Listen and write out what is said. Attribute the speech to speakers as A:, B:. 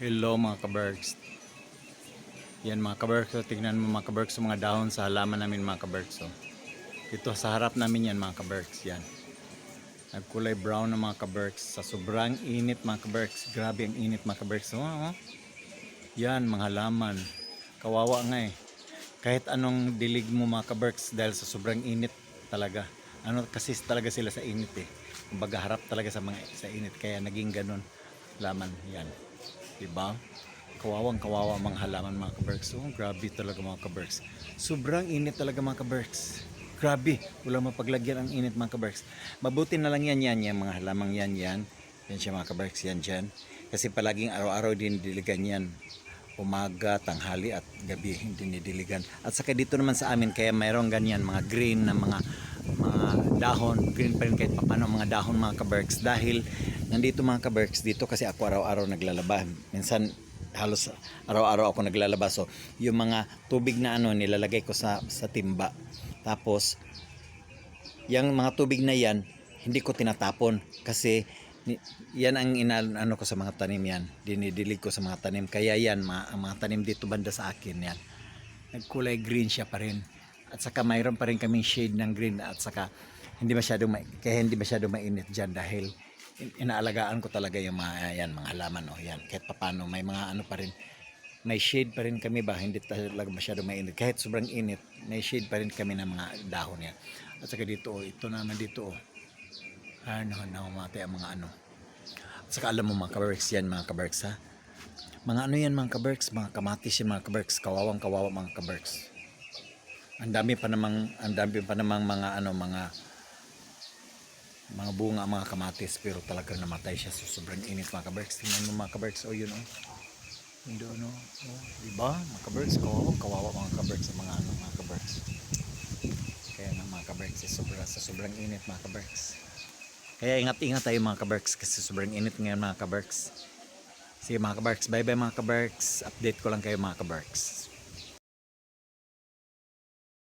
A: Hello mga kabergs. Yan mga kabergs, so, tignan mo mga kabergs yung mga dahon sa halaman namin mga kabergs. So. Dito sa harap namin yan mga kabergs. Yan. Nagkulay brown na mga kabergs. Sa sobrang init mga kabergs. Grabe ang init mga kabergs. Oh, oh. Yan mga halaman. Kawawa nga eh. Kahit anong dilig mo mga kabergs dahil sa sobrang init talaga. Ano kasi talaga sila sa init eh. Kumbaga harap talaga sa mga sa init kaya naging ganun laman yan. Diba? Kawawang kawawa mga halaman mga kabergs. Oh, grabe talaga mga kabergs. Sobrang init talaga mga kabergs. Grabe, wala mapaglagyan ang init mga kabergs. Mabuti na lang yan yan, yan mga halamang yan yan. Yan siya mga kabergs, yan dyan. Kasi palaging araw-araw din diligan yan. Umaga, tanghali at gabi dinidiligan. At saka dito naman sa amin, kaya mayroong ganyan, mga green na mga mga dahon, green pa rin kahit papano mga dahon mga kabergs. Dahil nandito mga kabergs, dito kasi ako araw-araw naglalaba. Minsan halos araw-araw ako naglalaba. So, yung mga tubig na ano, nilalagay ko sa, sa timba. Tapos, yung mga tubig na yan, hindi ko tinatapon kasi yan ang ina, ano ko sa mga tanim yan. Dinidilig ko sa mga tanim. Kaya yan, mga, mga tanim dito banda sa akin yan. Nagkulay green siya pa rin. At saka mayroon pa rin kaming shade ng green at saka hindi masyadong ma- kaya hindi masyadong mainit diyan dahil inaalagaan ko talaga yung mga yan mga halaman oh yan. Kahit papano may mga ano pa rin may shade pa rin kami ba hindi talaga masyadong mainit. Kahit sobrang init may shade pa rin kami ng mga dahon yan. At saka dito oh ito naman dito oh. Ano nahumatay ang mga ano. At saka alam mo mga kaberks yan mga kaberks ha? Mga ano yan mga kaberks mga kamatis yan mga kaberks kawawang kawawa mga kaberks ang dami pa namang ang dami pa namang mga ano mga mga bunga mga kamatis pero talagang namatay siya. Sa sobrang init mga kaberks. Tingnan mo mga kaberks. Oh yun oh. Hindi ano oh, di ba mga kaberks kawawa kawawa mga kaberks sa mga ano mga kaberks. Kaya nga mga kaberks sa sobrang, sa sobrang init mga kaberks. Kaya ingat-ingat tayo mga kaberks kasi sobrang init ngayon mga kaberks. Sige mga kaberks. Bye bye mga kaberks. Update ko lang kayo mga kaberks